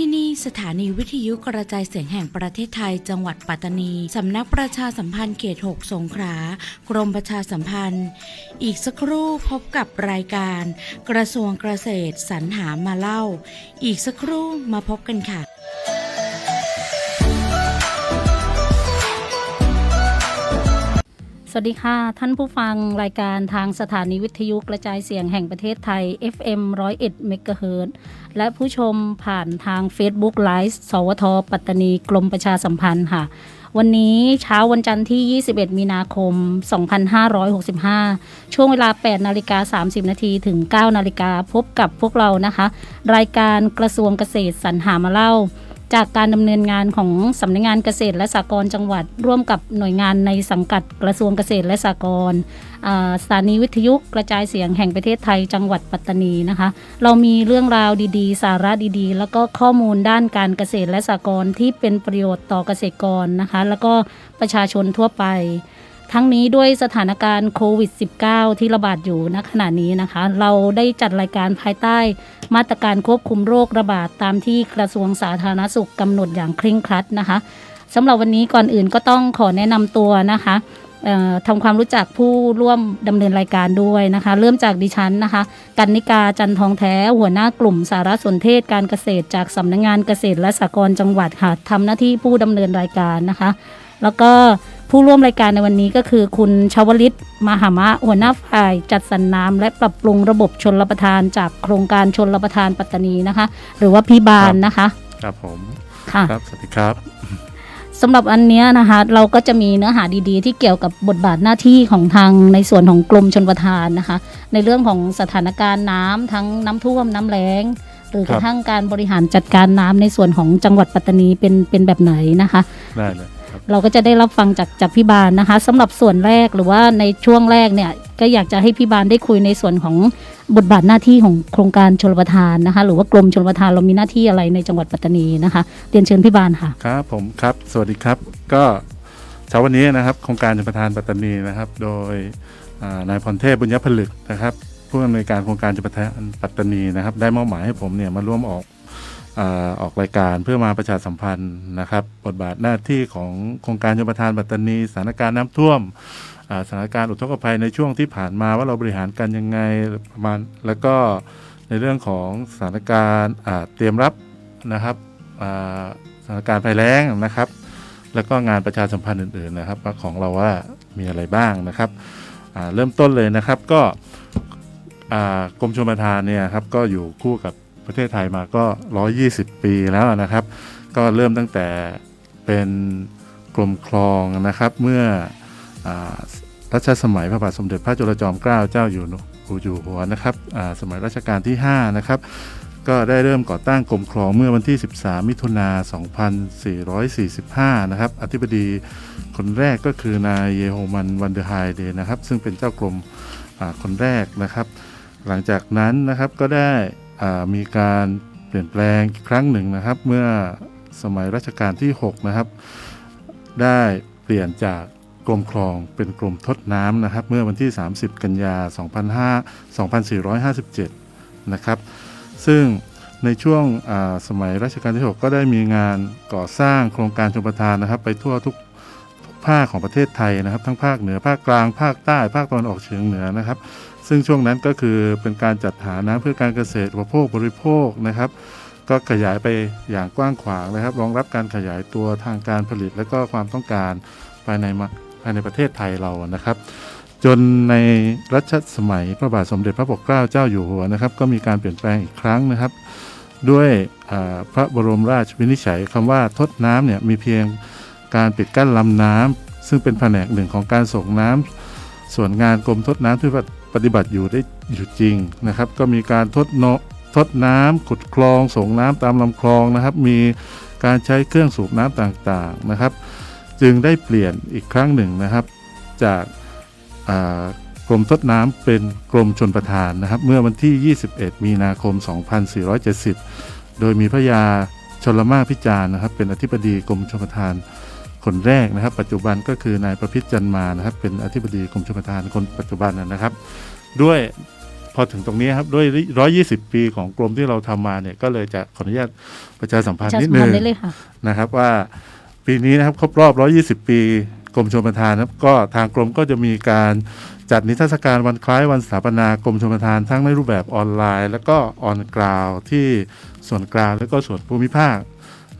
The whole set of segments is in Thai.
ที่นี่สถานีวิทยุกระจายเสียงแห่งประเทศไทย จังหวัดปัตตานี สำนักประชาสัมพันธ์เขต 6 สงขลากรมประชาสัมพันธ์ อีกสักครู่พบกับรายการ กระทรวงเกษตรสรรหามาเล่า อีกสักครู่มาพบกันค่ะ วัสดีค่ะ ท่านผู้ฟังรายการทางสถานีวิทยุกระจายเสียงแห่งประเทศไทย FM 101 MHz และผู้ชมผ่านทาง Facebook Live สวท ปัตตานีกรมประชาสัมพันธ์ค่ะ วันนี้เช้าวันจันทร์ที่ 21 มีนาคม 2565 ช่วงเวลา 8 นาฬิกา 30 นาทีถึง 9 นาฬิกาพบกับพวกเรานะคะ รายการกระทรวงเกษตรสรรหามาเล่า จากการดำเนินงานของสำนักงานเกษตรและสหกรณ์จังหวัด ร่วมกับหน่วยงานในสังกัดกระทรวงเกษตรและสหกรณ์สถานีวิทยุกระจายเสียงแห่งประเทศไทยจังหวัดปัตตานีนะคะ เรามีเรื่องราวดีๆ สาระดีๆ แล้วก็ข้อมูลด้านการเกษตรและสหกรณ์ที่เป็นประโยชน์ต่อเกษตรกรนะคะ แล้วก็ประชาชนทั่วไป ทั้งนี้ด้วยสถานการณ์โควิด -19 ที่ระบาดอยู่ณขณะนี้นะคะ เราได้จัดรายการภายใต้มาตรการควบคุมโรคระบาดตามที่กระทรวงสาธารณสุขกำหนดอย่างเคร่งครัดนะคะสำหรับวันนี้ก่อนอื่นก็ต้องขอแนะนำตัวนะคะทำความรู้จักผู้ร่วมดำเนินรายการด้วยนะคะ เริ่มจากดิฉันนะคะ กันนิกาจันทองแท้ หัวหน้ากลุ่มสารสนเทศการเกษตรจากสำนักงานเกษตรและสหกรณ์จังหวัดค่ะทำหน้าที่ผู้ดำเนินรายการนะคะ แล้วก็ ผู้ร่วมรายการในวันนี้ก็คือคุณชวลิตมหามะหัวหน้าฝ่ายจัดสรรน้ำและปรับปรุงระบบชนรับประทานจากโครงการชนรับประทานปัตตานีนะคะ หรือว่าพี่บานนะคะ ครับผมค่ะครับสวัสดีครับสำหรับอันเนี้ยนะคะเราก็จะมีเนื้อหาดีๆ ที่เกี่ยวกับบทบาทหน้าที่ของทางในส่วนของกรมชนประทานนะคะ ในเรื่องของสถานการณ์น้ำทั้งน้ำท่วมน้ำแล้ง หรือกระทั่งการบริหารจัดการน้ำในส่วนของจังหวัดปัตตานีเป็นเป็นแบบไหนนะคะได้เลยครับ เราก็จะได้รับฟังจากจากพี่บานนะคะสำหรับส่วนแรกหรือว่าในช่วงแรกเนี่ยก็อยากจะให้พี่บานได้คุยในส่วนของบทบาทหน้าที่ของโครงการชลประทานนะคะ หรือว่ากรมชลประทานเรามีหน้าที่อะไรในจังหวัดปัตตานีนะคะเรียนเชิญพี่บานค่ะครับผมครับ สวัสดีครับก็เช้าวันนี้นะครับโครงการชลประทานปัตตานีนะครับ โดยนายพรเทพบุญยผลึกนะครับผู้อำนวยการโครงการชลประทานปัตตานีนะครับ ได้มอบหมายให้ผมเนี่ยมาร่วมออก ออกรายการเพื่อมาประชาสัมพันธ์นะครับ บทบาทหน้าที่ของโครงการชลประทานปัตตานีสถานการณ์น้ำท่วมสถานการณ์อุทกภัยในช่วงที่ผ่านมาว่าเราบริหารกันยังไงประมาณแล้วก็ในเรื่องของสถานการณ์เตรียมรับนะครับสถานการณ์ภัยแล้งนะครับ แล้วก็งานประชาสัมพันธ์อื่นๆนะครับของเราว่ามีอะไรบ้างนะครับเริ่มต้นเลยนะครับก็กรมชลประทานเนี่ยครับก็อยู่คู่กับ ประเทศไทยมาก็ 120 ปีแล้วนะครับ ก็เริ่มตั้งแต่เป็นกรมคลองนะครับ เมื่ออรัชสมัยพระบาทสมเด็จพระจุลจอมเกล้าเจ้าอยู่อยู่หัวนะครับสมัยรัชกาลที่ 5 นะครับ ก็ได้เริ่มก่อตั้งกรมคลองเมื่อวันที่ 13 มิถุนา 2445 นะครับ อธิบดีคนแรกก็คือนายเยโฮมันวันเดอร์ไฮเดนะครับ ซึ่งเป็นเจ้ากรมคนแรกนะครับ หลังจากนั้นนะครับก็ได้ มีการเปลี่ยนแปลงอีกครั้งหนึ่งนะครับ เมื่อสมัยรัชกาลที่ 6 นะครับ ได้เปลี่ยนจากกรมคลองเป็นกรมทดน้ำนะครับ เมื่อวันที่ 30 กันยา 2500 2457 นะครับ ซึ่งในช่วงสมัยรัชกาลที่ 6 ก็ได้มีงานก่อสร้างโครงการชมประทานนะครับ ไปทั่วทุก ภาคของประเทศไทยนะครับ ทั้งภาคเหนือภาคกลางภาคใต้ภาคตะวันออกเฉียงเหนือนะครับ ซึ่งช่วงนั้นก็คือเป็นการจัดหาน้ำเพื่อการเกษตรอุปโภคบริโภคนะครับ ก็ขยายไปอย่างกว้างขวางนะครับ รองรับการขยายตัวทางการผลิตและก็ความต้องการภายในภายในประเทศไทยเรานะครับจนในรัชสมัยพระบาทสมเด็จพระปกเกล้าเจ้าอยู่หัวนะครับ ก็มีการเปลี่ยนแปลงอีกครั้งนะครับ ด้วยพระบรมราชวินิจฉัยคำว่าทดน้ำเนี่ยมีเพียง การปิดกั้นลำน้ำซึ่งเป็นแผนกหนึ่งของการส่งน้ำส่วนงานกรมทดน้ำที่ปฏิบัติอยู่ได้อยู่จริงนะครับ ก็มีการทดนทดน้ำขุดคลองส่งน้ำตามลำคลองนะครับ มีการใช้เครื่องสูบน้ำต่างๆนะครับ จึงได้เปลี่ยนอีกครั้งหนึ่งนะครับ จากกรมทดน้ำเป็นกรมชนประทานนะครับ เมื่อวันที่ 21 มีนาคม 2470 โดยมีพระยาชลมาพิจารณ์นะครับ เป็นอธิบดีกรมชลประทาน คนแรกนะครับ ปัจจุบันก็คือนายประพิษจันมานะครับ เป็นอธิบดีกรมชลประทานคนปัจจุบันนะครับ ด้วยพอถึงตรงนี้ครับด้วย 120 ปีของกรมที่เราทำมาเนี่ยก็เลยจะขออนุญาตประชาสัมพันธ์จะนิดสัมนึพันงธ์ได้เลยค่ะนะครับว่าปีนี้นะครับครบรอบ 120 ปีกรมชลประทานนะครับก็ทางกรมก็จะมีการจัดนิทรรศการวันคล้ายวันสถาปนากรมชลประทานทั้งในรูปแบบออนไลน์ แล้วก็ออนกราวที่ส่วนกลางแล้วก็ส่วนภูมิภาค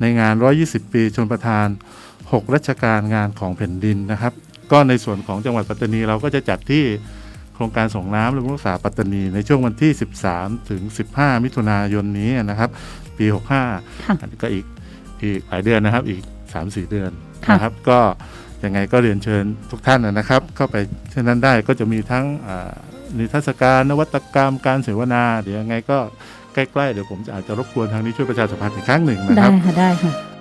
ในงาน 120 ปีชลประทาน 6รัชการงานของแผ่นดินนะครับ ก็ในส่วนของจังหวัดปัตตานีเราก็จะจัดที่โครงการส่งน้ำและบำรุงรักษาปัตตานีในช่วงวันที่ 13 ถึง 15 มิถุนายนนี้นะครับ ปี 65ค่ะอันนี้ก็อีกอีกหลายเดือนนะครับอีก 3-4 เดือนค่ะนะครับ ก็ยังไงก็เรียนเชิญทุกท่านนะครับ เข้าไปเช่นนั้นได้ก็จะมีทั้งอ่านิทรรศการนวัตกรรมการเสวนาเดี๋ยวยังไงก็ใกล้ๆเดี๋ยวผมจะอาจจะรบกวนทางนี้ช่วยประชาสัมพันธ์อีกครั้งหนึ่งนะคได้รับค่ะได้ค่ะ